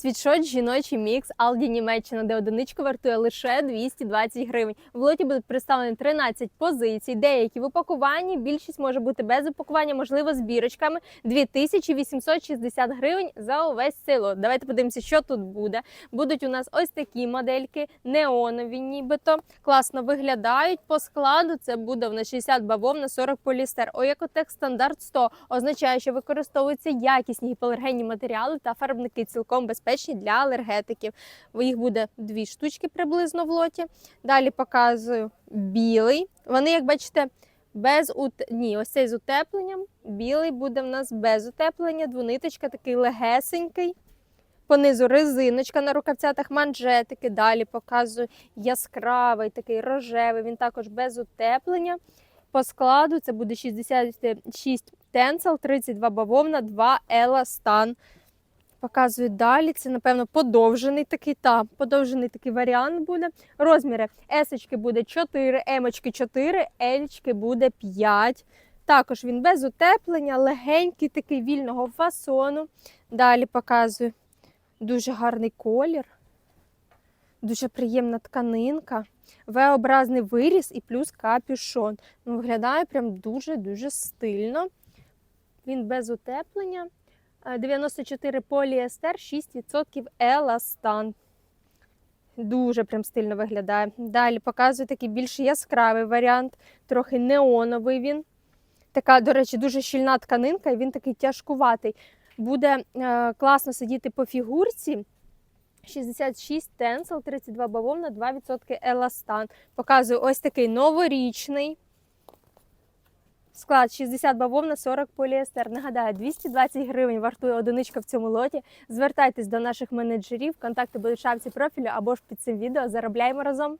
Світшот жіночий мікс Aldi Німеччина, де одиничка вартує лише 220 гривень. В лоті будуть представлені 13 позицій, деякі в упакуванні, більшість може бути без упакування, можливо, з бірочками. 2860 гривень за увесь цей. Давайте подивимося, що тут буде. Будуть у нас ось такі модельки, неонові, нібито класно виглядають. По складу це буде в нас 60 бавовна, 40 полістер. Оекотек стандарт 100 означає, що використовуються якісні гіпоалергенні матеріали та фарбники цілком безпечні для алергетиків. Їх буде дві штучки приблизно в лоті. Далі показую білий. Вони, як бачите, без ут... Ні, ось цей з утепленням. Білий буде в нас без утеплення, двониточка такий легесенький. Понизу резиночка на рукавцятах, манжетики. Далі показую яскравий, такий рожевий. Він також без утеплення. По складу це буде 66 тенсел, 32 бавовна, 2 еластан. Показую далі. Це, напевно, подовжений такий та подовжений такий варіант буде. Розміри есочки буде 4, емочки 4, ельчки буде 5. Також він без утеплення, легенький, такий вільного фасону. Далі показую дуже гарний колір, дуже приємна тканинка, V-образний виріс і плюс капюшон. Ну, Виглядає прям дуже-дуже стильно. Він без утеплення. Е, 94 поліестер, 6% еластан. Дуже прям стильно виглядає. Далі показую такий більш яскравий варіант, трохи неоновий він. Така, до речі, дуже щільна тканинка, і він такий тяжкуватий. Буде е, класно сидіти по фігурці. 66 тенсел, 32 бавовна, 2% еластан. Показую ось такий новорічний. Склад 60 бавовна, 40 поліестер. Нагадаю, 220 гривень вартує одиничка в цьому лоті. Звертайтесь до наших менеджерів, контакти будуть в шапці профілю або ж під цим відео. Заробляємо разом.